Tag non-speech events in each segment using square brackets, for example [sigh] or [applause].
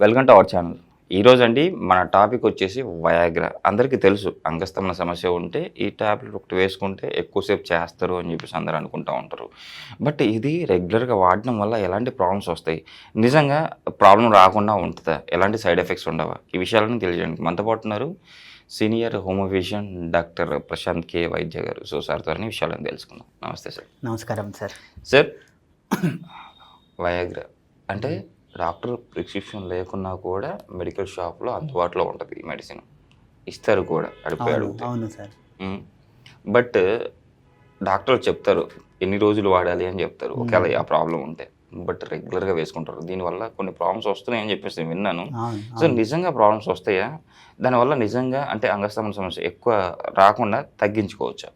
Welcome to our channel. ఈరోజు అండి మన టాపిక్ వచ్చేసి వయాగ్రా. అందరికీ తెలుసు అంగస్తమన సమస్య ఉంటే ఈ టాబ్లెట్ ఒకటి వేసుకుంటే ఎక్కువసేపు చేస్తారు అని చెప్పేసి అందరూ అనుకుంటూ ఉంటారు. బట్ ఇది రెగ్యులర్గా వాడడం వల్ల ఎలాంటి ప్రాబ్లమ్స్ వస్తాయి? నిజంగా ప్రాబ్లం రాకుండా ఉంటుందా? ఎలాంటి సైడ్ ఎఫెక్ట్స్ ఉండవా? ఈ విషయాలను తెలియజేయండి మనతో పాటు ఉన్నారు senior హోమోఫిషియన్ doctor Prashant K Vaidya గారు. సో సార్ త్వరని విషయాలను తెలుసుకుందాం. నమస్తే సార్. నమస్కారం సార్. సార్ [coughs] వయాగ్రా అంటే డాక్టర్ ప్రిస్క్రిప్షన్ లేకున్నా కూడా మెడికల్ షాప్లో అందుబాటులో ఉంటుంది ఈ మెడిసిన్. ఇస్తారు కూడా అవును అవును సార్. బట్ డాక్టర్లు చెప్తారు ఎన్ని రోజులు వాడాలి? అని చెప్తారు. ఒకవేళ ఆ ప్రాబ్లం ఉంటే. బట్ రెగ్యులర్గా వేసుకుంటారు. దీనివల్ల కొన్ని ప్రాబ్లమ్స్ వస్తున్నాయి అని చెప్పేసి నేను విన్నాను. సో నిజంగా ప్రాబ్లమ్స్ వస్తాయా? దానివల్ల నిజంగా అంటే అంగస్తమన సమస్య ఎక్కువ రాకుండా తగ్గించుకోవచ్చా?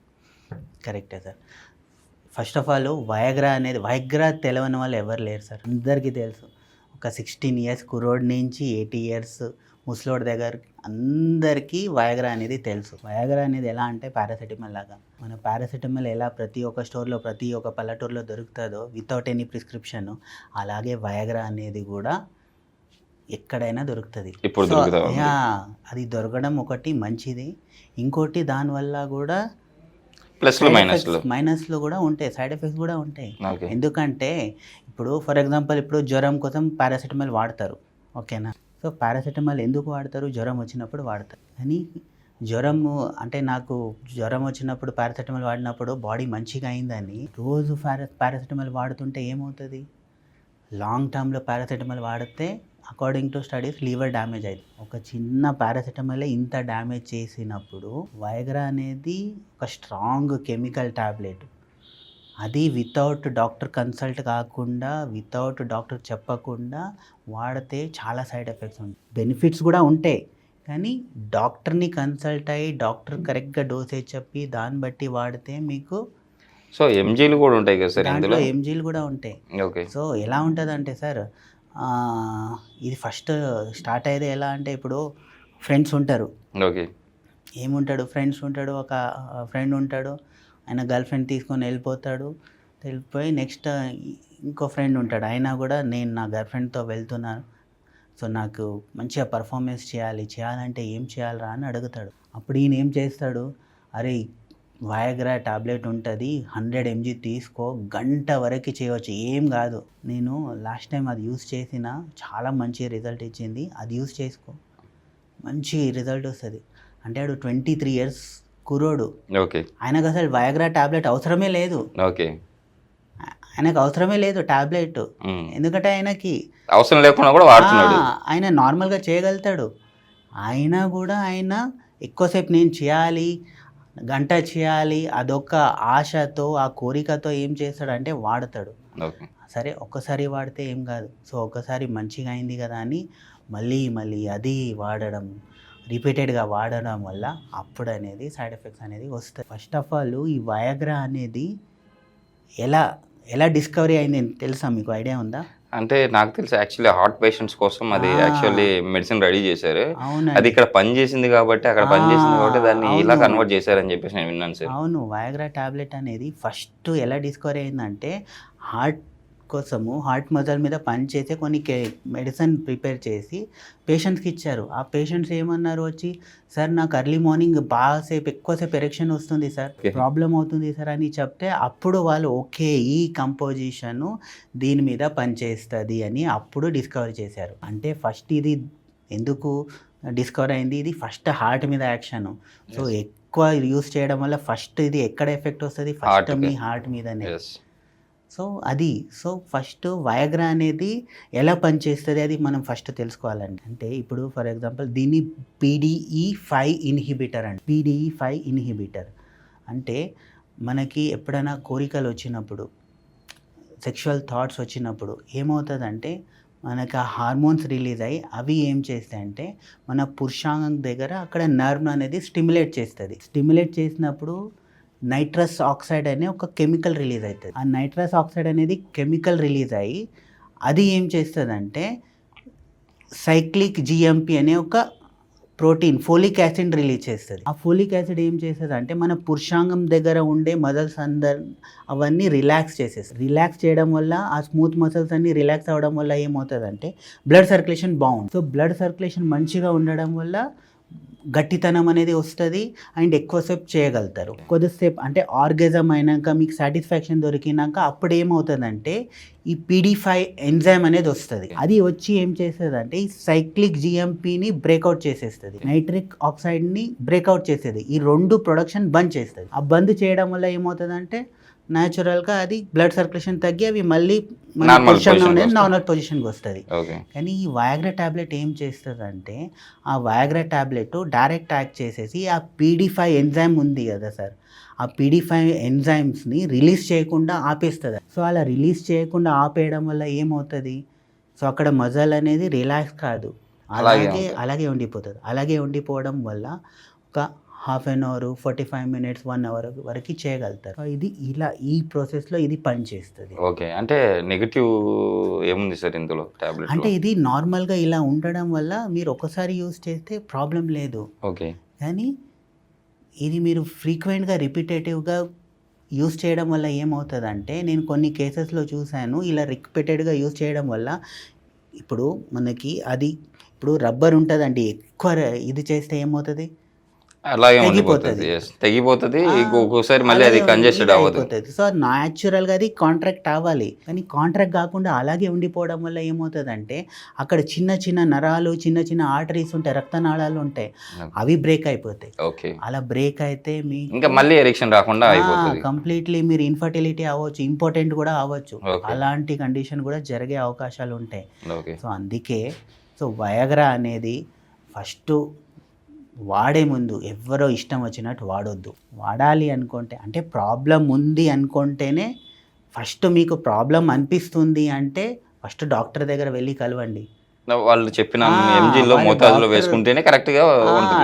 కరెక్టే sir. First of all Viagra అనేది వయగ్రా తెలవని వాళ్ళు ఎవరు లేరు సార్. అందరికీ తెలుసు. ఒక సిక్స్టీన్ ఇయర్స్ కురోడ్ నుంచి ఎయిటీ ఇయర్స్ ముసలోడి దగ్గర అందరికీ వయగ్రా అనేది తెలుసు. వయగ్రా అనేది ఎలా అంటే పారాసెటమాల్ లాగా. మన పారాసెటమాల్ ఎలా ప్రతి ఒక్క స్టోర్లో ప్రతి ఒక్క పల్లెటూరులో దొరుకుతుందో వితౌట్ ఎనీ ప్రిస్క్రిప్షన్ అలాగే వయగ్రా అనేది కూడా ఎక్కడైనా దొరుకుతుంది. అది దొరకడం ఒకటి మంచిది. ఇంకోటి దానివల్ల కూడా ప్లస్లు మైనస్లు మైనస్లు కూడా ఉంటాయి. సైడ్ ఎఫెక్ట్స్ కూడా ఉంటాయి. ఎందుకంటే ఇప్పుడు ఫర్ ఎగ్జాంపుల్ ఇప్పుడు జ్వరం కోసం పారాసెటమాల్ వాడతారు. ఓకేనా? సో పారాసెటమాల్ ఎందుకు వాడతారు? జ్వరం వచ్చినప్పుడు వాడతారు. కానీ జ్వరం అంటే నాకు జ్వరం వచ్చినప్పుడు పారాసెటమాల్ వాడినప్పుడు బాడీ మంచిగా అయిందని రోజు పారా పారాసెటమాల్ వాడుతుంటే ఏమవుతుంది? లాంగ్ టర్మ్లో పారాసెటమాల్ వాడితే according to studies liver damage అయింది. ఒక చిన్న పారాసెటమాలే ఇంత డ్యామేజ్ చేసినప్పుడు వైగ్రా అనేది ఒక స్ట్రాంగ్ కెమికల్ టాబ్లెట్ అది వితౌట్ డాక్టర్ కన్సల్ట్ కాకుండా వితౌట్ డాక్టర్ చెప్పకుండా వాడితే చాలా సైడ్ ఎఫెక్ట్స్ ఉంటాయి. బెనిఫిట్స్ కూడా ఉంటాయి. కానీ డాక్టర్ని కన్సల్ట్ అయ్యి డాక్టర్ కరెక్ట్గా డోసేజ్ చెప్పి దాన్ని బట్టి వాడితే మీకు సో ఎంజీలు కూడా ఉంటాయి కదా సార్ దాంట్లో ఎంజీలు కూడా ఉంటాయి. ఓకే సో ఎలా ఉంటుంది అంటే సార్ ఇది ఫస్ట్ స్టార్ట్ అయ్యేది ఎలా అంటే ఇప్పుడు ఫ్రెండ్స్ ఉంటారు. ఓకే. ఏముంటాడు? ఫ్రెండ్స్ ఉంటాడు ఒక ఫ్రెండ్ ఉంటాడు ఆయన గర్ల్ ఫ్రెండ్ తీసుకొని వెళ్ళిపోతాడు వెళ్ళిపోయి నెక్స్ట్ ఇంకో ఫ్రెండ్ ఉంటాడు. అయినా కూడా నేను నా గర్ల్ ఫ్రెండ్తో వెళ్తున్నాను సో నాకు మంచిగా పర్ఫార్మెన్స్ చేయాలి చేయాలంటే ఏం చేయాలరా అని అడుగుతాడు. అప్పుడు ఈయన ఏం చేస్తాడు? అరే వయగ్రా టాబ్లెట్ ఉంటుంది హండ్రెడ్ ఎంజీ తీసుకో గంట వరకు చేయవచ్చు. ఏం కాదు. నేను లాస్ట్ టైం అది యూస్ చేసిన చాలా మంచి రిజల్ట్ ఇచ్చింది. అది యూస్ చేసుకో. మంచి రిజల్ట్ వస్తుంది. అంటే ఆడు ట్వంటీ త్రీ ఇయర్స్ కురోడు ఓకే. ఆయనకు అసలు వయగ్రా టాబ్లెట్ అవసరమే లేదు. ఓకే. ఆయనకు అవసరమే లేదు టాబ్లెట్. ఎందుకంటే ఆయనకి అవసరం లేకుండా కూడా వాడుతున్నాడు. ఆయన నార్మల్గా చేయగలుగుతాడు. అయినా కూడా ఆయన ఎక్కువసేపు నేను చేయాలి గంట చేయాలి అదొక ఆశతో ఆ కోరికతో ఏం చేస్తాడంటే వాడతాడు. సరే ఒక్కసారి వాడితే ఏం కాదు. సో ఒక్కసారి మంచిగా అయింది కదా అని మళ్ళీ మళ్ళీ అది వాడడం రిపీటెడ్గా వాడడం వల్ల అప్పుడు అనేది సైడ్ ఎఫెక్ట్స్ అనేది వస్తాయి. ఫస్ట్ ఆఫ్ ఆల్ ఈ వయగ్రా అనేది ఎలా ఎలా డిస్కవరీ అయింది తెలుసా? మీకు ఐడియా ఉందా? అంటే నాకు తెలిసి యాక్చువల్లీ హార్ట్ పేషెంట్స్ కోసం అది. యాక్చువల్లీ మెడిసిన్ రెడీ చేశారు అది ఇక్కడ పని చేసింది కాబట్టి అక్కడ పని చేసింది కాబట్టి దాన్ని ఇలా. కన్వర్ట్ చేశారని చెప్పేసి నేను విన్నాను సార్ అవును వయాగ్రా టాబ్లెట్ అనేది ఫస్ట్ ఎలా డిస్కవర్ అయిందంటే హార్ట్ కోసము హార్ట్ మజల్ మీద పనిచేసే కొన్ని కే మెడిసిన్ ప్రిపేర్ చేసి పేషెంట్స్కి ఇచ్చారు. ఆ పేషెంట్స్ ఏమన్నారు వచ్చి సార్ నాకు ఎర్లీ మార్నింగ్ బాగాసేపు ఎక్కువసేపు ఎరెక్షన్ వస్తుంది సార్. ప్రాబ్లం అవుతుంది సార్ అని చెప్తే అప్పుడు వాళ్ళు ఓకే ఈ కంపోజిషను దీని మీద పనిచేస్తుంది అని అప్పుడు డిస్కవర్ చేశారు. అంటే ఫస్ట్ ఇది ఎందుకు డిస్కవర్ అయింది? ఇది ఫస్ట్ హార్ట్ మీద యాక్షన్. సో ఎక్కువ యూస్ చేయడం వల్ల ఫస్ట్ ఇది ఎక్కడ ఎఫెక్ట్ వస్తుంది? ఫస్ట్. మీ హార్ట్ మీదనే. సో అది సో ఫస్ట్ వయగ్రా అనేది ఎలా పనిచేస్తుంది అది మనం ఫస్ట్ తెలుసుకోవాలండి. అంటే ఇప్పుడు ఫర్ ఎగ్జాంపుల్ దీన్ని పీడీఈ ఫైవ్ ఇన్హిబిటర్ అండి. పీడీఈ ఫైవ్ ఇన్హిబిటర్ అంటే మనకి ఎప్పుడైనా కోరికలు వచ్చినప్పుడు సెక్షువల్ థాట్స్ వచ్చినప్పుడు ఏమవుతుందంటే మనకు ఆ హార్మోన్స్ రిలీజ్ అయ్యి అవి ఏం చేస్తాయంటే మన పురుషాంగం దగ్గర అక్కడ నర్వ్ అనేది స్టిమ్యులేట్ చేస్తుంది. స్టిమ్యులేట్ చేసినప్పుడు నైట్రస్ ఆక్సైడ్ అనే ఒక కెమికల్ రిలీజ్ అవుతుంది ఆ నైట్రస్ ఆక్సైడ్ అనేది కెమికల్ రిలీజ్ అయ్యి అది ఏం చేస్తుందంటే సైక్లిక్ జిఎంపి అనే ఒక ప్రోటీన్ ఫోలిక్ యాసిడ్ రిలీజ్ చేస్తుంది. ఆ ఫోలిక్ యాసిడ్ ఏం చేస్తుంది అంటే మన పురుషాంగం దగ్గర ఉండే మజల్స్ అందర్ అవన్నీ రిలాక్స్ చేసేస్తుంది. రిలాక్స్ చేయడం వల్ల ఆ స్మూత్ మసల్స్ అన్ని రిలాక్స్ అవ్వడం వల్ల ఏమవుతుంది అంటే బ్లడ్ సర్క్యులేషన్ బాగుంది సో బ్లడ్ సర్క్యులేషన్ మంచిగా ఉండడం వల్ల గట్టితనం అనేది వస్తుంది అండ్ ఎక్కువసేపు చేయగలుగుతారు. కొద్దిసేపు అంటే ఆర్గజం అయినాక మీకు సాటిస్ఫాక్షన్ దొరికినాక అప్పుడు ఏమవుతుందంటే ఈ పీడీ ఫైవ్ ఎంజైమ్ అనేది వస్తుంది. అది వచ్చి ఏం చేస్తుంది అంటే ఈ సైక్లిక్ జిఎంపీని బ్రేక్అవుట్ చేసేస్తుంది. నైట్రిక్ ఆక్సైడ్ని బ్రేక్అవుట్ చేసేది. ఈ రెండు ప్రొడక్షన్ బంద్ చేస్తుంది. ఆ బంద్ చేయడం వల్ల ఏమవుతుందంటే న్యాచురల్గా అది బ్లడ్ సర్క్యులేషన్ తగ్గి అవి మళ్ళీ వస్తాయి. నార్మల్ పొజిషన్కి వస్తుంది. కానీ ఈ వయాగ్రా ట్యాబ్లెట్ ఏం చేస్తుందంటే ఆ వయాగ్రా ట్యాబ్లెట్ డైరెక్ట్ యాక్ట్ చేసేసి ఆ పీడీ ఫైవ్ ఎంజైమ్ ఉంది కదా సార్ ఆ పీడీ ఫైవ్ ఎంజైమ్స్ని రిలీజ్ చేయకుండా ఆపేస్తుంది. సో అలా రిలీజ్ చేయకుండా ఆపేయడం వల్ల ఏమవుతుంది? సో అక్కడ మజల్ అనేది రిలాక్స్ కాదు. అలాగే. అలాగే ఉండిపోతుంది. అలాగే ఉండిపోవడం వల్ల ఒక half an hour forty five minutes one hour వరకు చేయగలుగుతారు. ఇది ఇలా ఈ ప్రాసెస్లో ఇది పనిచేస్తుంది. ఓకే. అంటే నెగిటివ్ ఏముంది సార్ ఇందులో టాబ్లెట్ అంటే ఇది నార్మల్గా ఇలా ఉండడం వల్ల మీరు ఒకసారి యూస్ చేస్తే ప్రాబ్లం లేదు. ఓకే. కానీ ఇది మీరు ఫ్రీక్వెంట్గా రిపీటేటివ్గా యూస్ చేయడం వల్ల ఏమవుతుందంటే నేను కొన్ని కేసెస్లో చూశాను ఇలా రిపీటెడ్గా యూస్ చేయడం వల్ల ఇప్పుడు మనకి అది ఇప్పుడు రబ్బర్ ఉంటుందండి ఎక్కువ ఇది చేస్తే ఏమవుతుంది? అలాగే తెగిపోతది. ఉండిపోతుంది. తెగిపోతుంది మళ్ళీ అది కంజెస్టెడ్ అవ్వదు. సో న్యాచురల్గా అది కాంట్రాక్ట్ అవ్వాలి. కానీ కాంట్రాక్ట్ కాకుండా అలాగే ఉండిపోవడం వల్ల ఏమవుతుందంటే అక్కడ చిన్న చిన్న నరాలు చిన్న చిన్న ఆర్టరీస్ ఉంటాయి రక్తనాళాలు ఉంటాయి. అవి బ్రేక్ అయిపోతాయి. ఓకే. అలా బ్రేక్ అయితే మీ ఇంకా మళ్ళీ ఎరిక్షన్ రాకుండా కంప్లీట్లీ మీరు ఇన్ఫర్టిలిటీ అవ్వచ్చు ఇంపార్టెంట్ కూడా అవ్వచ్చు. అలాంటి కండిషన్ కూడా జరిగే అవకాశాలు ఉంటాయి. సో అందుకే సో వయగ్రా అనేది ఫస్ట్ వాడే ముందు ఎవరో ఇష్టం వచ్చినట్టు వాడొద్దు. వాడాలి అనుకుంటే అంటే ప్రాబ్లం ఉంది అనుకుంటేనే ఫస్ట్ మీకు ప్రాబ్లం అనిపిస్తుంది అంటే ఫస్ట్ డాక్టర్ దగ్గర వెళ్ళి కలవండి. వాళ్ళు చెప్పిన ఎంజీలో మోతాదులో డాక్టర్- వేసుకుంటేనే కరెక్ట్గా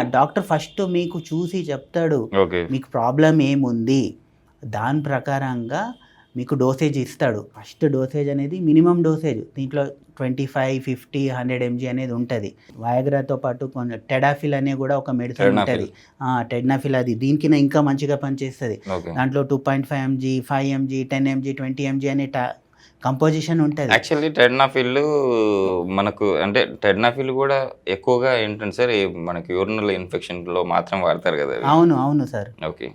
డాక్టర్ ఫస్ట్ మీకు చూసి చెప్తాడు. మీకు ప్రాబ్లం ఏముంది? దాని ప్రకారంగా మీకు డోసేజ్ ఇస్తాడు. ఫస్ట్ డోసేజ్ అనేది మినిమం డోసేజ్ దీంట్లో twenty five fifty hundred MG అనేది ఉంటుంది. వయగ్రాతో పాటు కొన్ని టెడాఫిల్ అనే కూడా ఒక మెడిసిన్. ఉంటుంది. టెడ్నాఫిల్ అది. దీనికి ఇంకా మంచిగా పనిచేస్తుంది. దాంట్లో two point five MG five MG ten MG twenty MG అనే కంపోజిషన్ ఉంటుంది. యాక్చువల్లీ టెడ్నాఫిల్ మనకు అంటే టెడ్నాఫిల్ కూడా ఎక్కువగా ఏంటంటే సార్ మనకి యూరినల్ ఇన్ఫెక్షన్లో మాత్రం వాడతారు కదా అవి. అవును అవును సార్. ఓకే.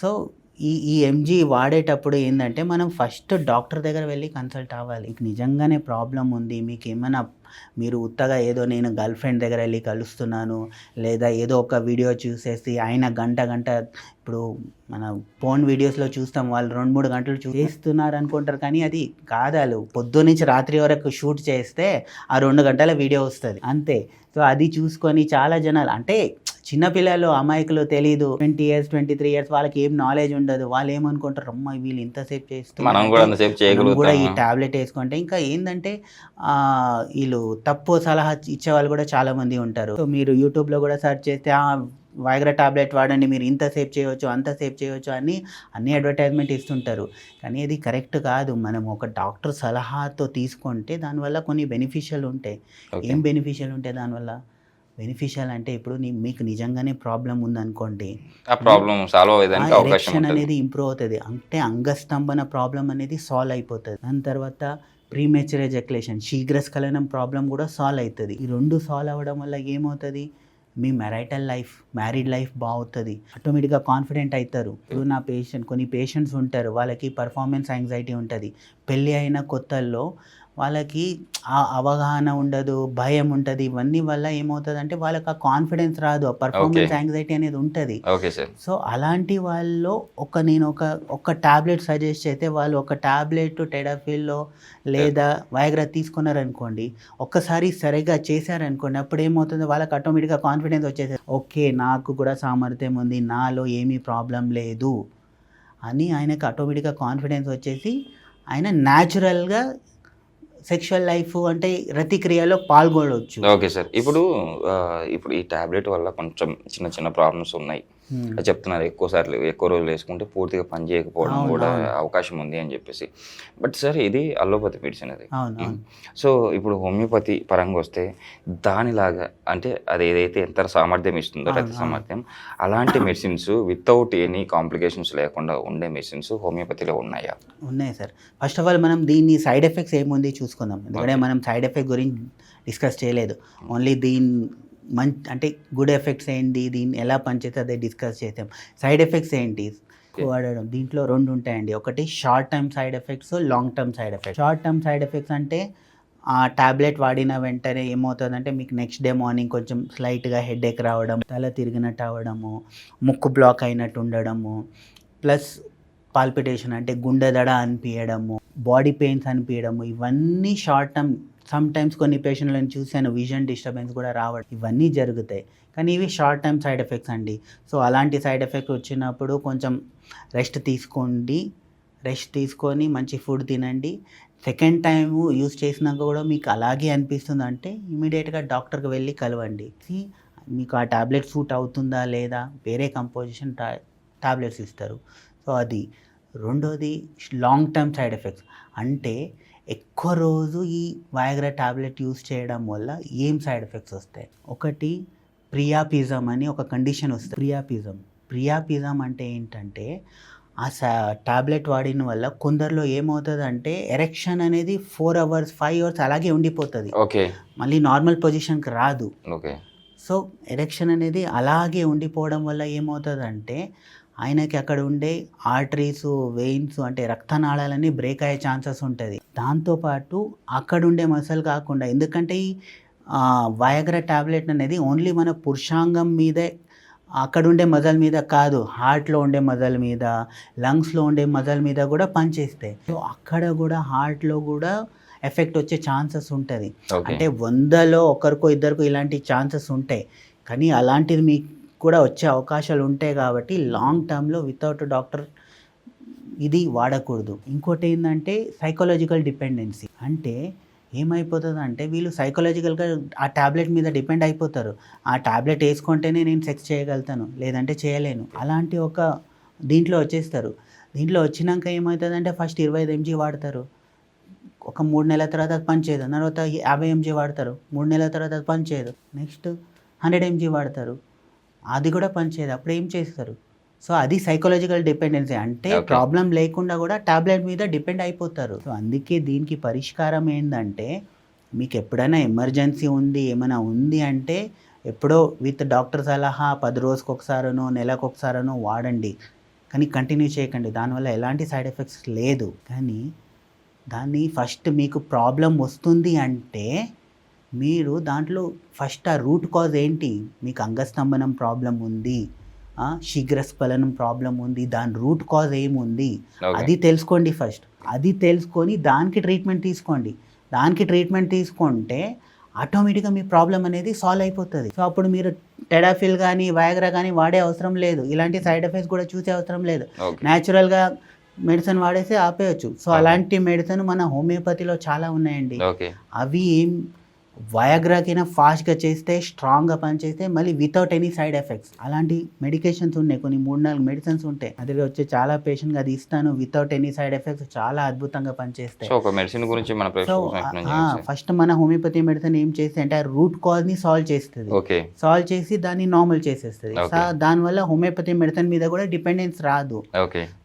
సో ఈ ఈ ఎంజీ వాడేటప్పుడు ఏంటంటే మనం ఫస్ట్ డాక్టర్ దగ్గర వెళ్ళి కన్సల్ట్ అవ్వాలి. ఇక నిజంగానే ప్రాబ్లం ఉంది మీకు ఏమైనా మీరు ఉత్తగా ఏదో నేను గర్ల్ ఫ్రెండ్ దగ్గర వెళ్ళి కలుస్తున్నాను లేదా ఏదో ఒక వీడియో చూసేసి ఆయన గంట గంట ఇప్పుడు మన ఫోన్ వీడియోస్లో చూస్తాం వాళ్ళు రెండు మూడు గంటలు చూస్తున్నారు అనుకుంటారు. కానీ అది కాదాలు పొద్దు నుంచి రాత్రి వరకు షూట్ చేస్తే ఆ రెండు గంటల వీడియో వస్తుంది. అంతే. సో అది చూసుకొని చాలా జనాలు అంటే చిన్నపిల్లలు అమాయకులు తెలీదు. Twenty years twenty three years వాళ్ళకి ఏం నాలెడ్జ్ ఉండదు. వాళ్ళు ఏమనుకుంటారు? అమ్మ వీళ్ళు ఇంతసేపు చేస్తున్నారు మనం కూడా ఈ టాబ్లెట్ వేసుకుంటే ఇంకా ఏంటంటే ఆ, వీళ్ళు తప్పు సలహా ఇచ్చే వాళ్ళు కూడా చాలా మంది ఉంటారు. సో మీరు యూట్యూబ్లో కూడా సెర్చ్ చేస్తే ఆ వైగ్రా టాబ్లెట్ వాడండి మీరు ఇంత సేవ్ చేయవచ్చు అంత సేవ్ చేయవచ్చు అని అన్ని అడ్వర్టైజ్మెంట్ ఇస్తుంటారు. కానీ ఇది కరెక్ట్ కాదు. మనం ఒక డాక్టర్ సలహాతో తీసుకుంటే దానివల్ల కొన్ని బెనిఫిషియల్ ఉంటాయి. ఏం బెనిఫిషియల్ ఉంటాయి దానివల్ల? బెనిఫిషియల్ అంటే ఇప్పుడు మీకు నిజంగానే ప్రాబ్లం ఉందనుకోండి ఆ ప్రాబ్లం సాల్వ్ అయ్యేదానికి అవకాశం అనేది ఇంప్రూవ్ అవుతుంది. అంటే అంగస్తంభన ప్రాబ్లం అనేది సాల్వ్ అయిపోతుంది. దాని తర్వాత ప్రీమేచర్ ఎజక్లేషన్ శీఘ్రస్ఖలనం ప్రాబ్లం కూడా సాల్వ్ అవుతుంది ఈ రెండు సాల్వ్ అవ్వడం వల్ల ఏమవుతుంది? మీ మెరైటల్ లైఫ్ మ్యారీడ్ లైఫ్ బాగుతుంది ఆటోమేటిక్గా కాన్ఫిడెంట్ అవుతారు ఇప్పుడు నా పేషెంట్ కొన్ని పేషెంట్స్ ఉంటారు. వాళ్ళకి పర్ఫార్మెన్స్ యాంగ్జైటీ ఉంటుంది. పెళ్ళి అయిన కొత్తల్లో వాళ్ళకి ఆ అవగాహన ఉండదు భయం ఉంటుంది. ఇవన్నీ వల్ల ఏమవుతుంది అంటే వాళ్ళకి ఆ కాన్ఫిడెన్స్ రాదు ఆ పర్ఫార్మెన్స్. యాంగ్జైటీ అనేది ఉంటుంది. సో అలాంటి వాళ్ళు ఒక నేను ఒక ఒక టాబ్లెట్ సజెస్ట్ చేస్తే వాళ్ళు ఒక టాబ్లెట్ టెడాఫిల్లో లేదా వయగ్రా తీసుకున్నారనుకోండి ఒక్కసారి సరిగా చేశారనుకోండి అప్పుడు ఏమవుతుంది? వాళ్ళకి ఆటోమేటిక్గా కాన్ఫిడెన్స్ వచ్చేసి ఓకే నాకు కూడా సామర్థ్యం ఉంది నాలో ఏమీ ప్రాబ్లం లేదు అని ఆయనకు ఆటోమేటిక్గా కాన్ఫిడెన్స్ వచ్చేసి ఆయన న్యాచురల్గా సెక్షువల్ లైఫ్ అంటే రతిక్రియలో పాల్గొనవచ్చు. Okay sir. ఇప్పుడు ఇప్పుడు ఈ టాబ్లెట్ వల్ల కొంచెం చిన్న చిన్న ప్రాబ్లమ్స్ ఉన్నాయి. అది చెప్తున్నారు. ఎక్కువ సార్లు ఎక్కువ రోజులు వేసుకుంటే పూర్తిగా పని చేయకపోవడం కూడా. అవకాశం ఉంది అని చెప్పేసి. బట్ సార్ ఇది అల్లోపతి మెడిసిన్ అది. అవును సో ఇప్పుడు హోమియోపతి పరంగా వస్తే దానిలాగా అంటే అది ఏదైతే ఎంత సామర్థ్యం ఇస్తుందో అవును. సామర్థ్యం అలాంటి మెడిసిన్స్ వితౌట్ ఎనీ కాంప్లికేషన్స్ లేకుండా ఉండే మెడిసిన్స్ హోమియోపతిలో ఉన్నాయా? ఉన్నాయి సార్. ఫస్ట్ ఆఫ్ ఆల్ మనం దీన్ని సైడ్ ఎఫెక్ట్స్ ఏముంది చూసుకుందాం. ఎందుకంటే. మనం సైడ్ ఎఫెక్ట్ గురించి డిస్కస్ చేయలేదు. ఓన్లీ దీని మం అంటే గుడ్ ఎఫెక్ట్స్ ఏంటి దీన్ని ఎలా పనిచేస్తే అదే డిస్కస్ చేసాం. సైడ్ ఎఫెక్ట్స్ ఏంటి? వాడడం దీంట్లో రెండు ఉంటాయండి. ఒకటి short term side effects long term side effects short term side effects అంటే ఆ టాబ్లెట్ వాడిన వెంటనే ఏమవుతుందంటే మీకు నెక్స్ట్ డే మార్నింగ్ కొంచెం స్లైట్గా హెడ్ ఎక్ రావడం తల తిరిగినట్టు అవ్వడము ముక్కు బ్లాక్ అయినట్టు ఉండడము ప్లస్ పాల్పిటేషన్ అంటే గుండె దడ అనిపించడము బాడీ పెయిన్స్ అనిపించడము ఇవన్నీ షార్ట్ టర్మ్ సమ్ టైమ్స్ కొన్ని పేషెంట్లను చూశాను విజన్ డిస్టర్బెన్స్ కూడా రావడం ఇవన్నీ జరుగుతాయి. కానీ ఇవి షార్ట్ టైం సైడ్ ఎఫెక్ట్స్ అండి. సో అలాంటి సైడ్ ఎఫెక్ట్ వచ్చినప్పుడు కొంచెం రెస్ట్ తీసుకోండి. రెస్ట్ తీసుకొని మంచి ఫుడ్ తినండి. సెకండ్ టైం యూస్ చేసినాక కూడా మీకు అలాగే అనిపిస్తుంది అంటే ఇమీడియట్గా డాక్టర్కి వెళ్ళి కలవండి. మీకు ఆ టాబ్లెట్ సూట్ అవుతుందా లేదా? వేరే కంపోజిషన్ టా టాబ్లెట్స్ ఇస్తారు. సో అది. రెండోది లాంగ్ టర్మ్ సైడ్ ఎఫెక్ట్స్ అంటే ఎక్కువ రోజు ఈ వయాగ్రా టాబ్లెట్ యూస్ చేయడం వల్ల ఏం సైడ్ ఎఫెక్ట్స్ వస్తాయి? ఒకటి ప్రియాపిజం అని ఒక కండిషన్ వస్తుంది. ప్రియాపిజం ప్రియాపిజం అంటే ఏంటంటే ఆ టాబ్లెట్ వాడిన వల్ల కొందరిలో ఏమవుతుంది అంటే ఎరెక్షన్ అనేది ఫోర్ అవర్స్ ఫైవ్ అవర్స్ అలాగే ఉండిపోతుంది. ఓకే. మళ్ళీ నార్మల్ పొజిషన్కి రాదు. ఓకే. సో ఎరెక్షన్ అనేది అలాగే ఉండిపోవడం వల్ల ఏమవుతుందంటే ఆయనకి అక్కడ ఉండే ఆర్టరీస్ వెయిన్స్ అంటే రక్తనాళాలన్నీ బ్రేక్ అయ్యే ఛాన్సెస్ ఉంటుంది. దాంతోపాటు అక్కడ ఉండే మసల్ కాకుండా ఎందుకంటే ఈ వయగ్ర టాబ్లెట్ అనేది ఓన్లీ మన పురుషాంగం మీదే అక్కడ ఉండే మజల్ మీద కాదు హార్ట్లో ఉండే మజల్ మీద లంగ్స్లో ఉండే మజల్ మీద కూడా పనిచేస్తాయి. సో అక్కడ కూడా హార్ట్లో కూడా ఎఫెక్ట్ వచ్చే ఛాన్సెస్ ఉంటుంది. అంటే వందలో ఒకరికో ఇద్దరికో ఇలాంటి ఛాన్సెస్ ఉంటాయి. కానీ అలాంటిది మీకు కూడా వచ్చే అవకాశాలు ఉంటాయి కాబట్టి లాంగ్ టర్మ్లో వితౌట్ డాక్టర్ ఇది వాడకూడదు. ఇంకోటి ఏంటంటే సైకలాజికల్ డిపెండెన్సీ అంటే ఏమైపోతుంది అంటే వీళ్ళు సైకలాజికల్గా ఆ ట్యాబ్లెట్ మీద డిపెండ్ అయిపోతారు. ఆ ట్యాబ్లెట్ వేసుకుంటేనే నేను సెక్స్ చేయగలుగుతాను లేదంటే చేయలేను. అలాంటి ఒక దీంట్లో వచ్చేస్తారు. దీంట్లో వచ్చినాక ఏమవుతుందంటే ఫస్ట్ ఇరవై ఐదు ఎంజీ వాడతారు. ఒక మూడు నెలల తర్వాత అది పనిచేయదు తర్వాత యాభై ఎంజీ వాడతారు. మూడు నెలల తర్వాత అది పనిచేయదు నెక్స్ట్ హండ్రెడ్ ఎంజీ వాడతారు. అది కూడా పనిచేయదు అప్పుడు ఏం చేస్తారు? సో అది సైకలాజికల్ డిపెండెన్సీ అంటే. ప్రాబ్లం లేకుండా కూడా టాబ్లెట్ మీద డిపెండ్ అయిపోతారు. సో అందుకే దీనికి పరిష్కారం ఏంటంటే మీకు ఎప్పుడైనా ఎమర్జెన్సీ ఉంది ఏమైనా ఉంది అంటే ఎప్పుడో విత్ డాక్టర్ సలహా పది రోజుకి ఒకసారనో నెలకు ఒకసారనో వాడండి. కానీ కంటిన్యూ చేయకండి. దానివల్ల ఎలాంటి సైడ్ ఎఫెక్ట్స్ లేదు. కానీ దాన్ని ఫస్ట్ మీకు ప్రాబ్లం వస్తుంది అంటే మీరు దాంట్లో ఫస్ట్ ఆ రూట్ కాజ్ ఏంటి? మీకు అంగస్తంభనం ప్రాబ్లం ఉంది. ఆ, శీఘ్రస్ఖలనం ప్రాబ్లం ఉంది దాని రూట్ కాజ్ ఏముంది అది తెలుసుకోండి ఫస్ట్. అది తెలుసుకొని దానికి ట్రీట్మెంట్ తీసుకోండి. దానికి ట్రీట్మెంట్ తీసుకుంటే ఆటోమేటిక్గా మీ ప్రాబ్లం అనేది సాల్వ్ అయిపోతుంది. సో అప్పుడు మీరు టెడాఫిల్ కానీ వయాగ్రా కానీ వాడే అవసరం లేదు. ఇలాంటి సైడ్ ఎఫెక్ట్స్ కూడా చూసే అవసరం లేదు. న్యాచురల్గా మెడిసిన్ వాడేసి ఆపేయచ్చు. సో. అలాంటి మెడిసిన్ మన హోమియోపతిలో చాలా ఉన్నాయండి. అవి ఏం వయాగ్రాకైనా ఫాస్ట్గా చేస్తే స్ట్రాంగ్గా పనిచేస్తే మళ్ళీ వితౌట్ ఎనీ సైడ్ ఎఫెక్ట్స్ అలాంటి మెడికేషన్స్ ఉన్నాయి. కొన్ని మూడు నాలుగు మెడిసిన్స్ ఉంటాయి అది వచ్చే చాలా పేషెంట్గా అది ఇస్తాను. వితౌట్ ఎనీ సైడ్ ఎఫెక్ట్స్ చాలా అద్భుతంగా పనిచేస్తాయి. సో మెడిసిన్ గురించి మన. ఫస్ట్ మన హోమియోపతి మెడిసిన్ ఏం చేస్తే అంటే రూట్ కాజ్ని సాల్వ్ చేస్తుంది. సాల్వ్ చేసి దాన్ని నార్మల్ చేసేస్తుంది. దానివల్ల హోమియోపతి మెడిసిన్ మీద కూడా డిపెండెన్స్ రాదు.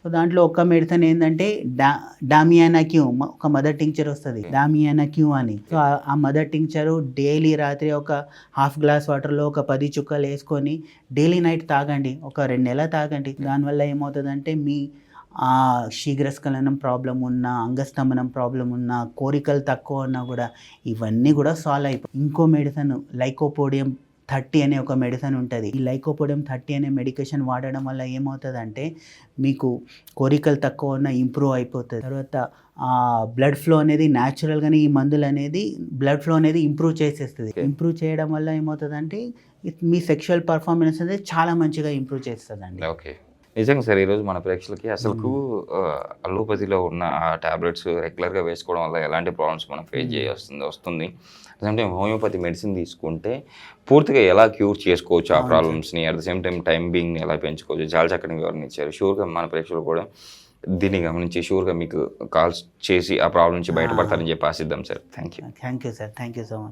సో దాంట్లో ఒక మెడిసిన్ ఏంటంటే డా డామియానా క్యూ ఒక మదర్ టింక్చర్ వస్తుంది. డామియానా క్యూ అని. సో ఆ- ఆ మదర్ టింక్చర్ డైలీ రాత్రి ఒక హాఫ్ గ్లాస్ వాటర్లో ఒక పది చుక్కలు వేసుకొని డైలీ నైట్ తాగండి. ఒక రెండు నెలలు తాగండి. దానివల్ల ఏమవుతుందంటే మీ ఆ శీఘ్రస్ఖలనం ప్రాబ్లం ఉన్నా అంగస్తంభనం ప్రాబ్లం ఉన్నా కోరికలు తక్కువ ఉన్నా కూడా ఇవన్నీ కూడా సాల్వ్ అయిపోయి ఇంకో మెడిసిన్ లైకోపోడియం థర్టీ అనే ఒక మెడిసిన్ ఉంటుంది. ఈ లైకోపోడియం థర్టీ అనే మెడికేషన్ వాడడం వల్ల ఏమవుతుందంటే మీకు కోరికలు తక్కువ ఉన్న ఇంప్రూవ్ అయిపోతుంది. తర్వాత బ్లడ్ ఫ్లో అనేది న్యాచురల్గానే ఈ మందులు అనేది బ్లడ్ ఫ్లో అనేది ఇంప్రూవ్ చేసేస్తుంది. ఇంప్రూవ్ చేయడం వల్ల ఏమవుతుందంటే మీ సెక్షువల్ పర్ఫార్మెన్స్ అనేది చాలా మంచిగా ఇంప్రూవ్ చేస్తుందండి. ఓకే. నిజంగా సార్ ఈరోజు మన ప్రేక్షకులకి అసలుకు అలోపతిలో ఉన్న ఆ టాబ్లెట్స్ రెగ్యులర్గా వేసుకోవడం వల్ల ఎలాంటి ప్రాబ్లమ్స్ మనం ఫేస్ చేయాల్సింది వస్తుంది. సేమ్ టైం హోమియోపతి మెడిసిన్ తీసుకుంటే పూర్తిగా ఎలా క్యూర్ చేసుకోవచ్చు ఆ. ప్రాబ్లమ్స్ని at the same time time బీయింగ్ని ఎలా పెంచుకోవచ్చు చాలా చక్కని వివరణ ఇచ్చారు. షూర్గా మన ప్రేక్షకులు కూడా దీన్ని గమనించి షూర్గా మీకు కాల్స్ చేసి ఆ ప్రాబ్లం నుంచి బయటపడతారని చెప్పి ఆశిద్దాం sir. Thank you thank you sir thank you so much.